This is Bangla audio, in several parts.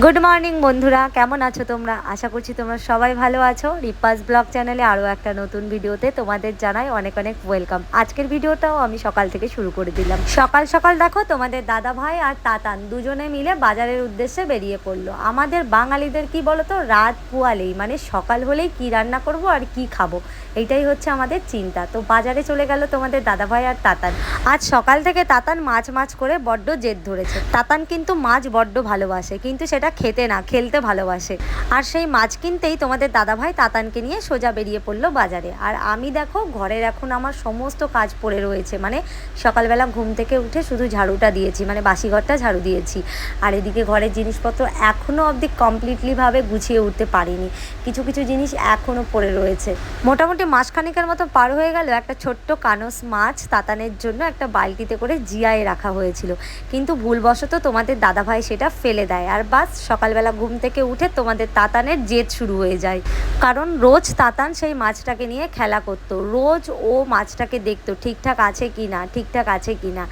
গুড মর্নিং বন্ধুরা। কেমন আছো তোমরা? আশা করছি তোমরা সবাই ভালো আছো। রিপাস ব্লগ চ্যানেলে আরও একটা নতুন ভিডিওতে তোমাদের জানাই অনেক অনেক ওয়েলকাম। আজকের ভিডিওটাও আমি সকাল থেকে শুরু করে দিলাম। সকাল সকাল দেখো, তোমাদের দাদা ভাই আর তাতান দুজনে মিলে বাজারের উদ্দেশ্যে বেরিয়ে পড়ল। আমাদের বাঙালিদের কি বলতো? রাত পুয়ালেই মানে সকাল হলেই কি রান্না করব আর কি খাব? এইটাই হচ্ছে আমাদের চিন্তা। তো বাজারে চলে গেল তোমাদের দাদা ভাই আর তাতান। আজ সকাল থেকে তাতান মাছ মাছ করে বড্ড জেদ ধরেছে। তাতান কিন্তু মাছ বড্ড ভালোবাসে, কিন্তু সেটা খেতে না, খেলতে ভালোবাসে। আর সেই মাছ কিনতেই তোমাদের দাদা ভাই তাতানকে নিয়ে সোজা বেরিয়ে পড়ল বাজারে। আর আমি দেখো, ঘরের এখন আমার সমস্ত কাজ পড়ে রয়েছে। মানে সকালবেলা ঘুম থেকে উঠে শুধু ঝাড়ুটা দিয়েছি মানে বাসি ঘরটা ঝাড়ু দিয়েছি। আর এদিকে ঘরের জিনিসপত্র এখনও অবধি কমপ্লিটলিভাবে গুছিয়ে উঠতে পারিনি। কিছু কিছু জিনিস এখনও পড়ে রয়েছে। মোটামুটি মাসখানিকের মতো পার হয়ে গেল, একটা ছোট্ট কানস মাছ তাতানের জন্য একটা বালতিতে করে জিয়ায় রাখা হয়েছিল। কিন্তু ভুলবশত তোমাদের দাদাভাই সেটা ফেলে দেয়। আর বাস সকালবেলা ঘুম থেকে উঠে তোমাদের তাতানের জেদ শুরু হয়ে যায়। কারণ রোজ তাতান সেই মাছটাকে নিয়ে খেলা করতো। রোজ ও মাছটাকে দেখতো, ঠিকঠাক আছে কি না ঠিকঠাক আছে কি না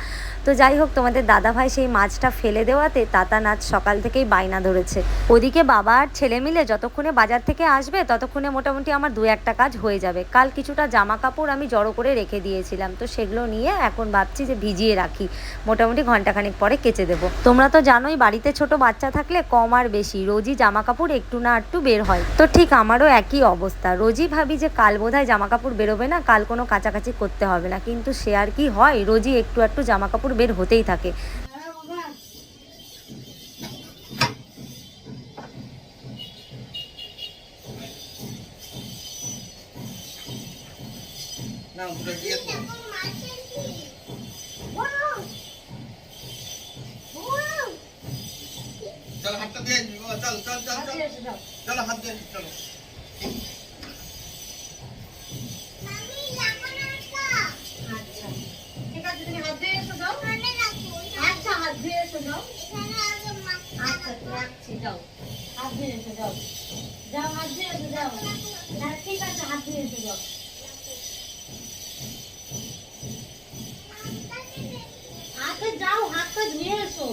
তো যাই হোক, তোমাদের দাদাভাই সেই মাছটা ফেলে দেওয়াতে তাতান আজ সকাল থেকেই বায়না ধরেছে। ওদিকে বাবা আর ছেলে মিলে যতক্ষণে বাজার থেকে আসবে, ততক্ষণে মোটামুটি আমার দু একটা কাজ হয়ে যাবে। কাল কিছুটা জামা কাপড় আমি জড়ো করে রেখে দিয়েছিলাম। তো সেগুলো নিয়ে এখন ভাবছি যে ভিজিয়ে রাখি। মোটামুটি ঘন্টাখানেক পরে কেচে দেবো। তোমরা তো জানোই, বাড়িতে ছোট বাচ্চা থাকলে কম আর বেশি। রোজই জামা কাপড় একটু না একটু বের হয়। তো ঠিক আমারও একই অবস্থা। রোজই ভাবি যে কাল বোধহয় জামা কাপড় বেরোবে না, কাল কোনো কাছাকাছি করতে হবে না। কিন্তু সে আর কি হয়, রোজই একটু একটু জামা কাপড় বের হতেই থাকে না দুটো দিয়ে চল হাতটা দিয়ে দিবি বাবা, চল চল চল চল চলো হাত দিয়ে দিবি, চলো আচ্ছা রাখছি যাও হাত ধুয়ে যাও। যাও, হাত ঠিক আছে হাত ধুয়ে যাও আচ্ছা যাও হাতটা ধুয়ে এসো।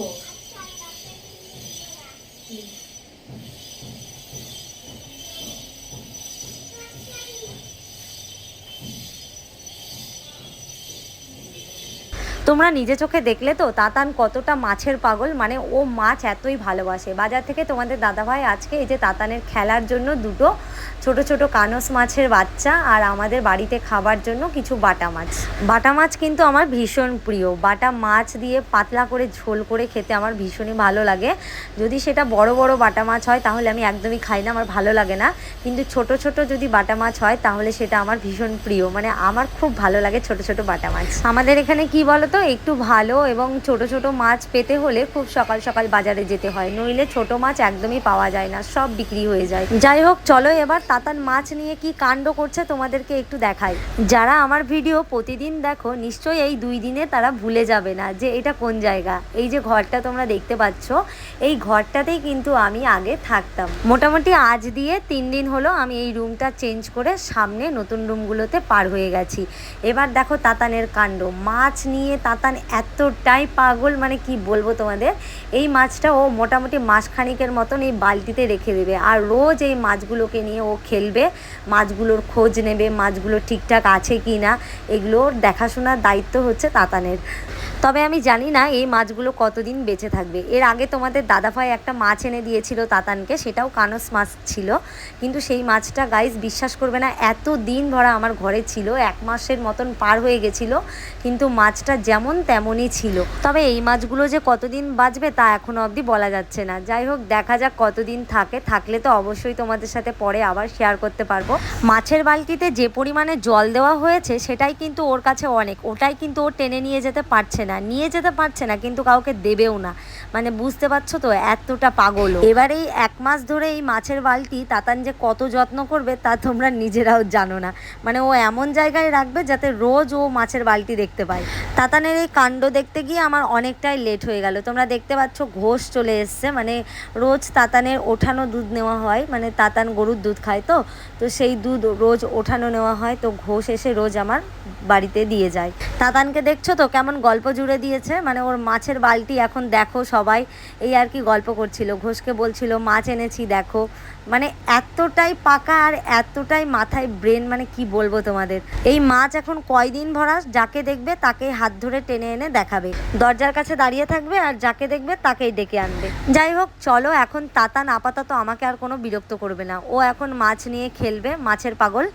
তোমরা নিজে চোখে দেখলে তো, তাতান কতটা মাছের পাগল মানে ও মাছ এতই ভালোবাসে। বাজার থেকে তোমাদের দাদাভাই আজকে এই যে তাতানের খেলার জন্য দুটো ছোট ছোট কানস মাছের বাচ্চা আর আমাদের বাড়িতে খাবার জন্য কিছু বাটা মাছ। বাটা মাছ কিন্তু আমার ভীষণ প্রিয়। বাটা মাছ দিয়ে পাতলা করে ঝোল করে খেতে আমার ভীষণই ভালো লাগে। যদি সেটা বড় বড় বাটা মাছ হয়, তাহলে আমি একদমই খাই না, আমার ভালো লাগে না। কিন্তু ছোট ছোট যদি বাটা মাছ হয়, তাহলে সেটা আমার ভীষণ প্রিয়। মানে আমার খুব ভালো লাগে ছোট ছোট বাটা মাছ। আমাদের এখানে কি বলতো একটু ভালো এবং ছোট ছোট মাছ পেতে হলে খুব সকাল সকাল বাজারে যেতে হয়। নইলে ছোট মাছ একদমই পাওয়া যায় না, সব বিক্রি হয়ে যায়। যাই হোক, চলো এবার তাতান মাছ নিয়ে কি কাণ্ড করছে তোমাদেরকে একটু দেখাই। যারা আমার ভিডিও প্রতিদিন দেখো, নিশ্চয়ই এই দুই দিনে তারা ভুলে যাবে না যে এটা কোন জায়গা। এই যে ঘরটা তোমরা দেখতে পাচ্ছ, এই ঘরটাতেই কিন্তু আমি আগে থাকতাম। মোটামুটি আজ দিয়ে তিন দিন হলো আমি এই রুমটা চেঞ্জ করে সামনে নতুন রুমগুলোতে পার হয়ে গেছি। এবার দেখো তাতানের কাণ্ড। মাছ নিয়ে তাতান এতটাই পাগল মানে কি বলব তোমাদের? এই মাছটা ও মোটামুটি মাসখানিকের মতন এই বালতিতে রেখে দেবে। আর রোজ এই মাছগুলোকে নিয়ে ও খেলবে। মাছগুলোর খোঁজ নেবে, মাছগুলো ঠিকঠাক আছে কি না এগুলোর দেখাশোনার দায়িত্ব হচ্ছে তাতানের। তবে আমি জানি না এই মাছগুলো কতদিন বেঁচে থাকবে। এর আগে তোমাদের দাদাভাই একটা মাছ এনে দিয়েছিল তাতানকে, সেটাও কানস মাছ ছিল। কিন্তু সেই মাছটা গাইজ বিশ্বাস করবে না এত দিন ভরা আমার ঘরে ছিল, এক মাসের মতন পার হয়ে গেছিল, কিন্তু মাছটা যেমন তেমনই ছিল। তবে এই মাছগুলো যে কতদিন বাঁচবে তা এখনও অবধি বলা যাচ্ছে না। যাই হোক, দেখা যাক কতদিন থাকে। থাকলে তো অবশ্যই তোমাদের সাথে পরে আবার শেয়ার করতে পারব। মাছের বালতিতে যে পরিমাণে জল দেওয়া হয়েছে, সেটাই কিন্তু ওর কাছে অনেক। ওটাই কিন্তু ও টেনে নিয়ে যেতে পারছে না। নিয়ে যেতে পারছে না, কিন্তু কাউকে দেবেও না। মানে বুঝতে পারছ তো, এতটা পাগল। এবার এই এক মাস ধরে এই মাছের বালতি, তাতান যে কত যত্ন করবে তা তোমরা নিজেরাও জানো না। মানে ও এমন জায়গায় রাখবে যাতে রোজ ও মাছের বালতি দেখতে পায়। তাতানের এই কাণ্ড দেখতে গিয়ে আমার অনেকটাই লেট হয়ে গেল। তোমরা দেখতে পাচ্ছ ঘোষ চলে এসছে। মানে রোজ তাতানের ওঠানো দুধ নেওয়া হয়। মানে তাতান গরুর দুধ খায় তো। তো সেই দুধ রোজ ওঠানো নেওয়া হয়। তো ঘোষ এসে রোজ আমার বাড়িতে দিয়ে যায়। তাতানকে দেখছ তো? কেমন গল্প জুড়ে দিয়েছে। মানে ওর মাছের বালতি এখন দেখো সবাই। এই আর কি গল্প করছিল। ঘোষকে বলছিল, মাছ এনেছি, দেখো। মানে এতটাই পাকা আর এতটাই মাথায় ব্রেন মানে কি বলব তোমাদের? এই মাছ এখন কয়দিন ভরা, যাকে দেখবে তাকে হাত ধরে টেনে এনে দেখাবে। দরজার কাছে দাঁড়িয়ে থাকবে আর যাকে দেখবে তাকেই ডেকে আনবে। যাই হোক, চলো এখন তাতান আপাতত আমাকে আর কোনো বিরক্ত করবে না। ও এখন মাছ নিয়ে খেলবে, মাছের পাগল।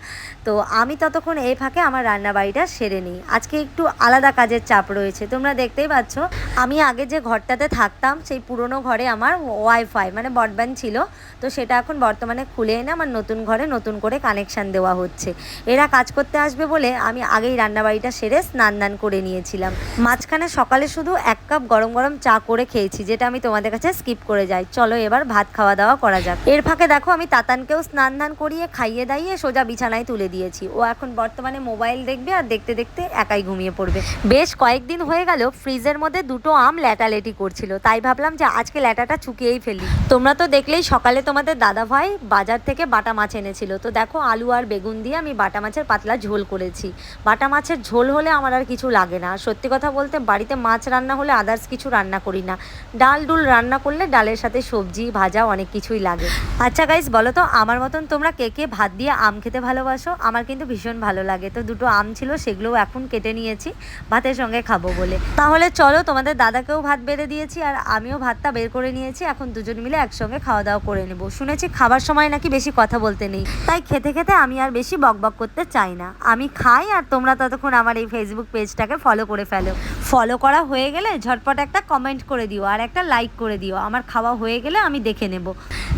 তো আমি ততক্ষণ এই ফাঁকে আমার রান্না বাড়িটা সেরে নিই। আজকে একটু আলাদা কাজের চাপ রয়েছে, তোমরা দেখতেই পাচ্ছ। আমি আগে যে ঘরটাতে থাকতাম, সেই পুরনো ঘরে আমার ওয়াইফাই মানে ব্রডব্যান্ড ছিল। তো সেটা এখন বর্তমানে খুলে এনে আমার নতুন ঘরে নতুন করে কানেকশান দেওয়া হচ্ছে। এরা কাজ করতে আসবে বলে আমি আগেই রান্নাবাড়িটা সেরে স্নান দান করে নিয়েছিলাম। মাঝখানে সকালে শুধু এক কাপ গরম গরম চা করে খেয়েছি, যেটা আমি তোমাদের কাছে স্কিপ করে যাই। চলো এবার ভাত খাওয়া দাওয়া করা যাক। এর ফাঁকে দেখো আমি তাতানকেও স্নান দান করিয়ে, খাইয়ে দাইয়ে সোজা বিছানায় তুলে দিয়েছি। ও এখন বর্তমানে মোবাইল দেখবে আর দেখতে দেখতে একাই ঘুমিয়ে পড়বে। বেশ কয়েকদিন হয়ে গেল, ফ্রিজের মধ্যে দুটো আম ল্যাটালেটি করছিল। তাই ভাবলাম যে আজকে ল্যাটাটা চুকিয়েই ফেলি। তোমরা তো দেখলেই সকালে তোমাদের দাদা ভাই বাজার থেকে বাটা মাছ এনেছিল। তো দেখো আলু আর বেগুন দিয়ে আমি বাটা মাছের পাতলা ঝোল করেছি। বাটা মাছের ঝোল হলে আমার আর কিছু লাগে না। সত্যি কথা বলতে বাড়িতে মাছ রান্না হলে আদার্স কিছু রান্না করি না। ডাল ডুল রান্না করলে ডালের সাথে সবজি, ভাজা অনেক কিছুই লাগে। আচ্ছা গাইস বলো তো, আমার মতন তোমরা কে কে ভাত দিয়ে আম খেতে ভালোবাসো? আমার কিন্তু ভীষণ ভালো লাগে। তো দুটো আম ছিল, সেগুলোও এখন কেটে নিয়েছি, ভাতের সঙ্গে খাব বলে। তাহলে চলো, তোমাদের দাদাকেও ভাত বেড়ে দিয়েছি, আর আমিও ভাতটা বের করে নিয়েছি। এখন দুজন মিলে একসঙ্গে খাওয়া দাওয়া করে নেব। শুনেছি খাবার সময় নাকি বেশি কথা বলতে নেই। তাই খেতে খেতে আমি আর বেশি বকবক করতে চাই না। আমি খাই আর তোমরা ততক্ষণ আমার এই ফেসবুক পেজটাকে ফলো করে ফেলো। ফলো করা হয়ে গেলে ঝটপট একটা কমেন্ট করে দিও আর একটা লাইক করে দিও। আমার খাওয়া হয়ে গেলে আমি দেখে নেব।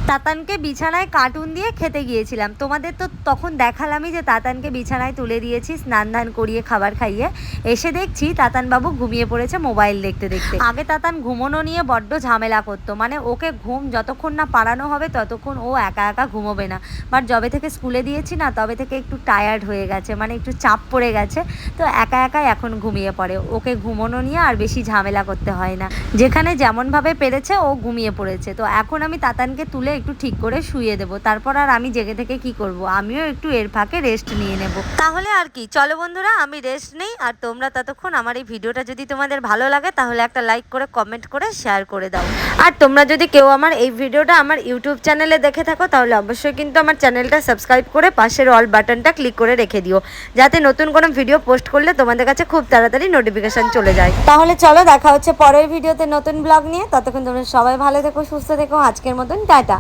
তাতানকে বিছানায় কার্টুন দিয়ে খেতে গিয়েছিলাম। তোমাদের তো তখন দেখালামই যে তাতানকে বিছানায় তুলে দিয়েছি, স্নান ধান করিয়ে, খাবার খাইয়ে। এসে দেখছি তাতান বাবু ঘুমিয়ে পড়েছে মোবাইল দেখতে দেখতে। আগে তাতান ঘুমোনো নিয়ে বড্ড ঝামেলা করতো। মানে ওকে ঘুম যতক্ষণ না পাড়ানো হবে ততক্ষণ ও একা একা ঘুমোবে না। বাট যবে থেকে স্কুলে দিয়েছি না, তবে থেকে একটু টায়ার্ড হয়ে গেছে। মানে একটু চাপ পড়ে গেছে। তো একা একাই এখন ঘুমিয়ে পড়ে। ওকে ঘুমোনো নিয়ে আর বেশি ঝামেলা করতে হয় না। যেখানে যেমনভাবে পেরেছে, ও ঘুমিয়ে পড়েছে। তো এখন আমি তাতানকে তুলে একটু ঠিক করে শুয়ে দেবো। তারপর আর আমি জেগে থেকে কি করব? আমিও একটু এর ফাঁকে রেস্ট নিয়ে নেব। তাহলে আর কি? চলো বন্ধুরা, আমি রেস্ট নেই। আর তোমরা ততক্ষণ আমার এই ভিডিওটা যদি তোমাদের ভালো লাগে, তাহলে একটা লাইক করে কমেন্ট করে শেয়ার করে দাও। আর তোমরা যদি কেউ আমার এই ভিডিওটা আমার ইউটিউব চ্যানেলে দেখে থাকো, তাহলে অবশ্যই কিন্তু আমার চ্যানেলটা সাবস্ক্রাইব করে পাশের অল বাটনটা ক্লিক করে রেখে দিও। যাতে নতুন কোনো ভিডিও পোস্ট করলে তোমাদের কাছে খুব তাড়াতাড়ি নোটিফিকেশন চলে যায় তাহলে চলো, দেখা হচ্ছে পরের ভিডিওতে নতুন ব্লগ নিয়ে। ততক্ষণ তোমরা সবাই ভালো থেকো, সুস্থ থেকো। আজকের মতন, টাটা।